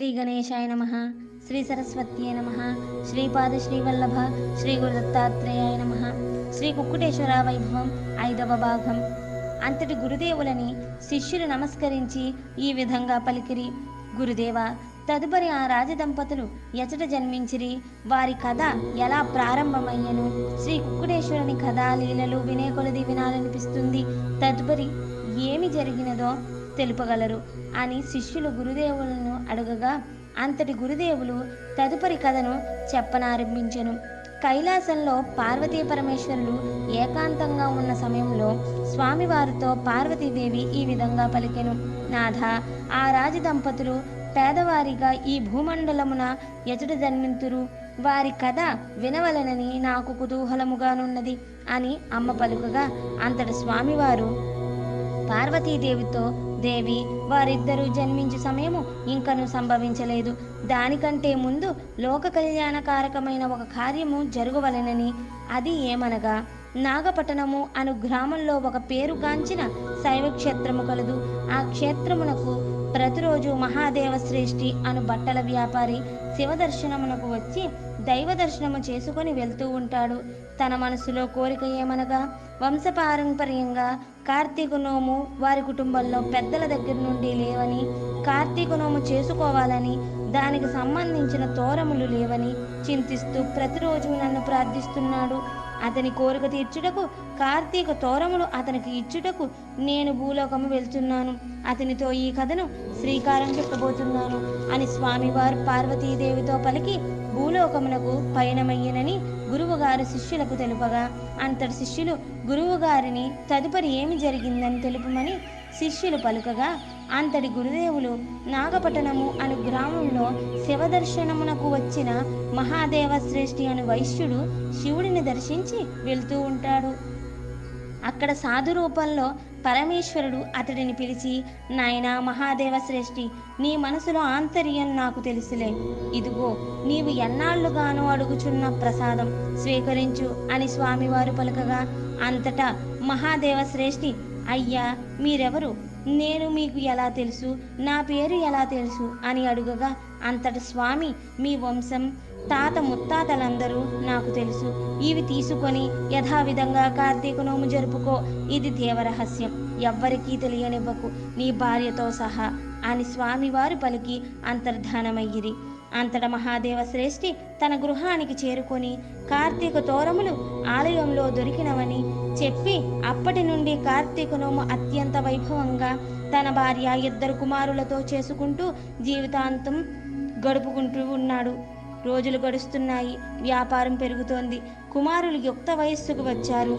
శ్రీ గణేశాయ నమ శ్రీ సరస్వత్యే నమ శ్రీపాద శ్రీవల్లభ శ్రీ గురుదత్తాత్రేయాయ నమ శ్రీ కుక్కుటేశ్వర వైభవం ఐదవ భాగం. అంతటి గురుదేవులని శిష్యులు నమస్కరించి ఈ విధంగా పలికిరి. గురుదేవ తదుపరి ఆ రాజదంపతులు ఎచట జన్మించిరి. వారి కథ ఎలా ప్రారంభమయ్యను? శ్రీ కుక్కుటేశ్వరుని కథ లీలలు వినే కొలది వినాలనిపిస్తుంది. తదుపరి ఏమి జరిగినదో తెలుపగలరు. అని శిష్యులు గురుదేవులను అడగగా అంతటి గురుదేవులు తదుపరి కథను చెప్పనారంభించెను. కైలాసంలో పార్వతీ పరమేశ్వరులు ఏకాంతంగా ఉన్న సమయంలో స్వామివారితో పార్వతీదేవి ఈ విధంగా పలికెను. నాథ ఆ రాజ దంపతులు పేదవారిగా ఈ భూమండలమున ఎదుట జన్మింతురు వారి కథ వినవలనని నాకు కుతూహలముగానున్నది అని అమ్మ పలుకగా అంతటి స్వామివారు పార్వతీదేవితో దేవి వారిద్దరూ జన్మించే సమయము ఇంకను సంభవించలేదు. దానికంటే ముందు లోక కళ్యాణకారకమైన ఒక కార్యము జరగవలెనని. అది ఏమనగా నాగపట్టణము అను గ్రామంలో ఒక పేరుగాంచిన శైవ క్షేత్రము కలదు. ఆ క్షేత్రమునకు ప్రతిరోజు మహాదేవ శ్రేష్ఠి అను బట్టల వ్యాపారి శివదర్శనమునకు వచ్చి దైవ దర్శనము చేసుకొని వెళ్తూ ఉంటాడు. తన మనసులో కోరిక ఏమనగా? వంశపారంపర్యంగా కార్తీకనోము వారి కుటుంబంలో పెద్దల దగ్గర నుండి లేవని కార్తీకనోము చేసుకోవాలని దానికి సంబంధించిన తోరములు లేవని చింతిస్తూ ప్రతిరోజు నన్ను ప్రార్థిస్తున్నాడు. అతని కోరిక తీర్చుటకు కార్తీక తోరములు అతనికి ఇచ్చుటకు నేను భూలోకము వెళ్తున్నాను. అతనితో ఈ కథను శ్రీకారం చెప్పబోతున్నాను. అని స్వామివారు పార్వతీదేవితో పలికి భూలోకమునకు పయనమయ్యనని గురువుగారు శిష్యులకు తెలుపగా అంతటి శిష్యులు గురువుగారిని తదుపరి ఏమి జరిగిందని తెలుపమని శిష్యులు పలుకగా అంతటి గురుదేవులు నాగపట్టణము అను గ్రామంలో శివదర్శనమునకు వచ్చిన మహాదేవ శ్రేష్ఠి అను వైశ్యుడు శివుడిని దర్శించి వెళ్తూ ఉంటాడు. అక్కడ సాధు రూపంలో పరమేశ్వరుడు అతడిని పిలిచి నాయనా మహాదేవ శ్రేష్ఠి నీ మనసులో ఆంతర్యం నాకు తెలుసులే. ఇదిగో నీవు ఎన్నాళ్ళుగాను అడుగుచున్న ప్రసాదం స్వీకరించు అని స్వామివారు పలకగా అంతటా మహాదేవ శ్రేష్ఠి అయ్యా మీరెవరు? నేను మీకు ఎలా తెలుసు? నా పేరు ఎలా తెలుసు? అని అడుగగా అంతట స్వామి మీ వంశం తాత ముత్తాతలందరూ నాకు తెలుసు. ఇవి తీసుకొని యథావిధంగా కార్తీక నోము జరుపుకో. ఇది దేవరహస్యం. ఎవ్వరికీ తెలియనివ్వకు. నీ భార్యతో సహా అని స్వామివారు పలికి అంతర్ధానమయ్యిరి. అంతట మహాదేవ శ్రేష్ఠి తన గృహానికి చేరుకొని కార్తీక తోరములు ఆలయంలో దొరికినవని చెప్పి అప్పటి నుండి కార్తీక నోము అత్యంత వైభవంగా తన భార్య ఇద్దరు కుమారులతో చేసుకుంటూ జీవితాంతం గడుపుకుంటూ ఉన్నాడు. రోజులు గడుస్తున్నాయి. వ్యాపారం పెరుగుతోంది. కుమారులు యుక్త వయస్సుకు వచ్చారు.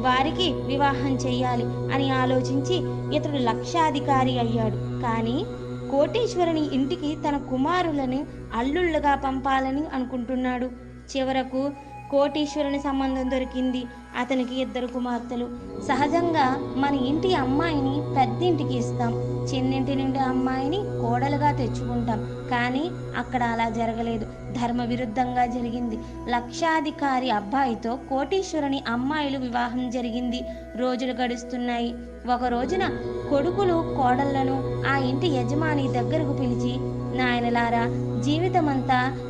వారికి వివాహం చెయ్యాలి అని ఆలోచించి ఇతడు లక్షాధికారి అయ్యాడు. కానీ కోటేశ్వరుని ఇంటికి తన కుమారులను అల్లుళ్ళుగా పంపాలని అనుకుంటున్నాడు. చివరకు కోటీశ్వరుని సంబంధం దొరికింది. అతనికి ఇద్దరు కుమార్తెలు. సహజంగా మన ఇంటి అమ్మాయిని పెద్దింటికి ఇస్తాం. చిన్నింటి నుండి అమ్మాయిని కోడలుగా తెచ్చుకుంటాం. కానీ అక్కడ అలా జరగలేదు. ధర్మ విరుద్ధంగా జరిగింది. లక్షాధికారి అబ్బాయితో కోటీశ్వరుని అమ్మాయిలు వివాహం జరిగింది. రోజులు గడుస్తున్నాయి. ఒక రోజున కొడుకులు కోడళ్ళను ఆ ఇంటి యజమాని దగ్గరకు పిలిచి నాయనలారా జీవితమంతా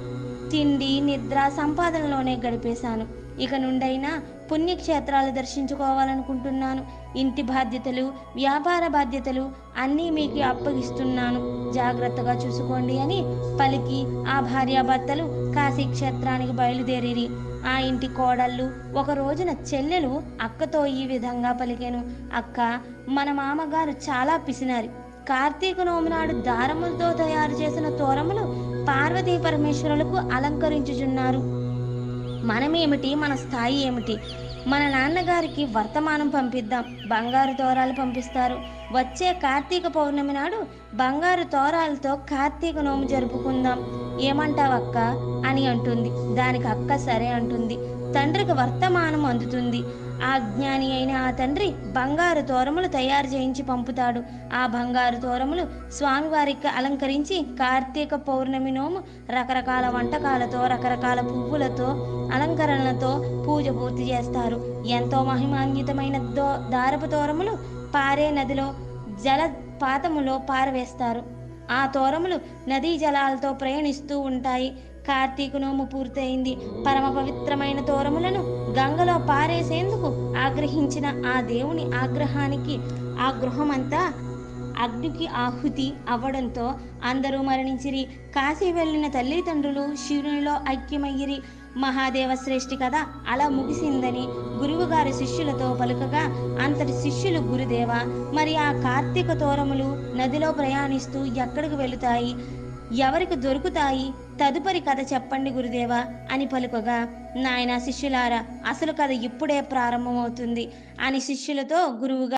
తిండి నిద్ర సంపాదనలోనే గడిపేశాను. ఇక నుండైనా పుణ్యక్షేత్రాలు దర్శించుకోవాలనుకుంటున్నాను. ఇంటి బాధ్యతలు వ్యాపార బాధ్యతలు అన్నీ మీకు అప్పగిస్తున్నాను. జాగ్రత్తగా చూసుకోండి అని పలికి ఆ భార్యాభర్తలు కాశీ క్షేత్రానికి బయలుదేరిరి. ఆ ఇంటి కోడళ్ళు ఒక రోజున చెల్లెలు అక్కతో ఈ విధంగా పలికాను. అక్క మన మామగారు చాలా పిసినారి. కార్తీక నోము నాడు దారములతో తయారు చేసిన తోరములు పార్వతీ పరమేశ్వరులకు అలంకరించుచున్నారు. మనమేమిటి? మన స్థాయి ఏమిటి? మన నాన్నగారికి వర్తమానం పంపిద్దాం. బంగారు తోరాలు పంపిస్తారు. వచ్చే కార్తీక పౌర్ణమి నాడు బంగారు తోరాలతో కార్తీక నోము జరుపుకుందాం. ఏమంటావక్క? అని అంటుంది. దానికి అక్క సరే అంటుంది. తండ్రికి వర్తమానం అందుతుంది. ఆ జ్ఞాని అయిన ఆ తండ్రి బంగారు తోరములు తయారు చేయించి పంపుతాడు. ఆ బంగారు తోరములు స్వామివారికి అలంకరించి కార్తీక పౌర్ణమి నోము రకరకాల వంటకాలతో రకరకాల పువ్వులతో అలంకరణలతో పూజ పూర్తి చేస్తారు. ఎంతో మహిమాన్వితమైన దో దారపు తోరములు పారే నదిలో జలపాతములో పారవేస్తారు. ఆ తోరములు నదీ జలాలతో ప్రయాణిస్తూ ఉంటాయి. కార్తీక నోము పూర్తయింది. పరమ పవిత్రమైన తోరములను గంగలో పారేసేందుకు ఆగ్రహించిన ఆ దేవుని ఆగ్రహానికి ఆ గృహమంతా అగ్నికి ఆహుతి అవ్వడంతో అందరూ మరణించిరి. కాశీ వెళ్ళిన తల్లిదండ్రులు శివునిలో ఐక్యమయ్యిరి. మహాదేవ శ్రేష్ఠి కథ అలా ముగిసిందని గురువుగారి శిష్యులతో పలుకగా అంతటి శిష్యులు గురుదేవ మరి ఆ కార్తీక తోరములు నదిలో ప్రయాణిస్తూ ఎక్కడికి వెళుతాయి? ఎవరికి దొరుకుతాయి? తదుపరి కథ చెప్పండి గురుదేవా అని పలుకగా నాయన శిష్యులారా అసలు కథ ఇప్పుడే ప్రారంభమవుతుంది అని శిష్యులతో గురువుగా